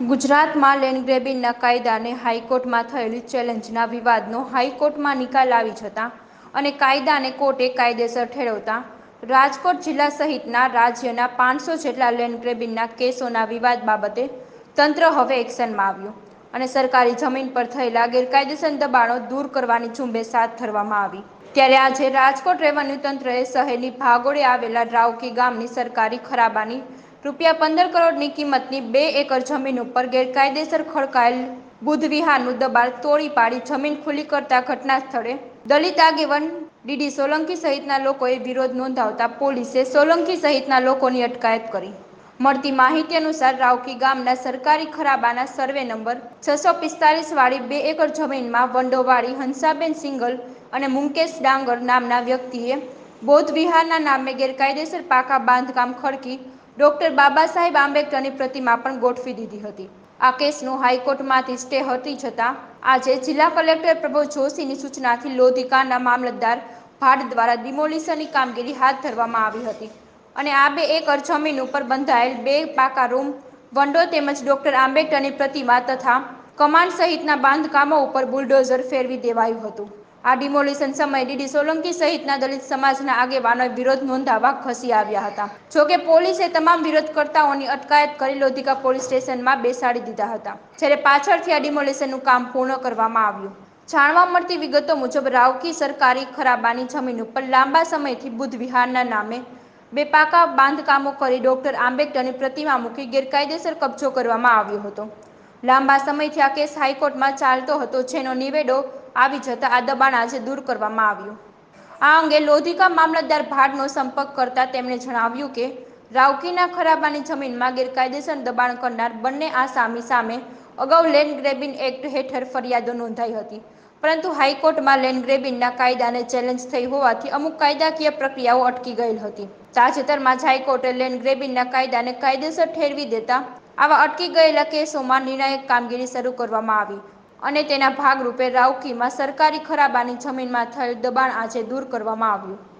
ગુજરાતમાં લેન્ડ ગ્રેબિંગના કાયદાને હાઈકોર્ટમાં થયેલી ચેલેન્જના વિવાદનો હાઈકોર્ટમાં નિકાલ આવી જતા અને કાયદાને કોર્ટે કાયદેસર ઠેરવતા રાજકોટ જિલ્લા સહિતના રાજ્યના પાંચસો જેટલા લેન્ડ ગ્રેબિંગના કેસોના વિવાદ બાબતે તંત્ર હવે એક્શનમાં આવ્યું અને સરકારી જમીન પર થયેલા ગેરકાયદેસર દબાણો દૂર કરવાની ઝુંબેશ હાથ ધરવામાં આવી. ત્યારે આજે રાજકોટ રેવન્યુ તંત્રએ શહેરની ભાગોળે આવેલા રાવકી ગામની સરકારી ખરાબાની રૂપિયા પંદર કરોડની કિંમતની બે એકર જમીન ઉપર ગેરકાયદેસર ખડકાયેલ બુદ્ધ વિહારનું દબાણ તોડી પાડી જમીન ખુલ્લી કરતા ઘટના સ્થળે દલિત આગેવાન ડીડી સોલંકી સહિતના લોકોએ વિરોધ નોંધાવતા પોલીસે સોલંકી સહિતના લોકોની અટકાયત કરી. મળતી માહિતી અનુસાર રાવકી ગામના સરકારી ખરાબાના સર્વે નંબર છસો પિસ્તાલીસ વાળી બે એકર જમીનમાં વંડોવાળી હંસાબેન સિંગલ અને મુકેશ ડાંગર નામના વ્યક્તિએ બૌદ્ધ વિહારના નામે ગેરકાયદેસર પાકા બાંધકામ ખડકી ડોક્ટર બાબા સાહેબ આંબેડકરની પ્રતિમા પણ ગોઠવી દીધી હતી. આ કેસનું હાઈકોર્ટમાંથી સ્ટે હટી જતાં આજે જિલ્લા કલેક્ટર પ્રભવ જોશીની સૂચનાથી લોધિકાના મામલતદાર ભાડ દ્વારા ડિમોલિશનની કામગીરી હાથ ધરવામાં આવી હતી અને આ બે એકર જમીન ઉપર બંધાયેલ બે પાકા રૂમ, વંડો તેમજ ડોક્ટર આંબેડકરની પ્રતિમા તથા કમાન્ડ સહિતના બાંધકામો ઉપર બુલડોઝર ફેરવી દેવાયું હતું. આ ડિમોલિશન સમયે ડીડી સોલંકી સહિતના દલિત સમાજના આગેવાનો વિરોધ નોંધાવવા ખસી આવ્યા હતા. જોકે પોલીસે તમામ વિરોધકર્તાઓની અટકાયત કરી લોધિકા પોલીસ સ્ટેશનમાં બેસાડી દીધા હતા. જ્યારે પાછળથી આ ડિમોલિશનનું કામ પૂર્ણ કરવામાં આવ્યું. જાણવા મળતી વિગતો મુજબ રાવકી સરકારી ખરાબાની જમીન ઉપર લાંબા સમયથી બુદ્ધ વિહારના નામે બે પાકા બાંધકામો કરી ડોક્ટર આંબેડકરની પ્રતિમા મૂકી ગેરકાયદેસર કબજો કરવામાં આવ્યો હતો. લાંબા સમયથી આ કેસ હાઈકોર્ટમાં ચાલતો હતો, જેનો નિવેડો આવી જતા આ દબાણ આજે દૂર કરવામાં આવ્યું. આ અંગે લોધિકા મામલતદાર ભાડનો સંપર્ક કરતા તેમણે જણાવ્યું કે, રાવકીના ખરાબાની જમીનમાં ગેરકાયદેસર દબાણ કરનાર બંને આસામી સામે અગાઉ લેન્ડ ગ્રેબિંગ એક્ટ હેઠળ ફરિયાદો નોંધાઈ હતી. પરંતુ હાઈકોર્ટમાં લેન્ડ ગ્રેબિંગના કાયદાને ચેલેન્જ થઈ હોવાથી અમુક કાયદાકીય પ્રક્રિયાઓ અટકી ગયેલ હતી. તાજેતરમાં જ હાઈકોર્ટે લેન્ડ ગ્રેબિનના કાયદાને કાયદેસર ઠેરવી દેતા આવા અટકી ગયેલા કેસોમાં નિર્ણાયક કામગીરી શરૂ કરવામાં આવી. અને તેના ભાગરૂપે રાઉકીમાં સરકારી ખરાબાની જમીનમાં થયેલ દબાણ આજે દૂર કરવામાં આવ્યું.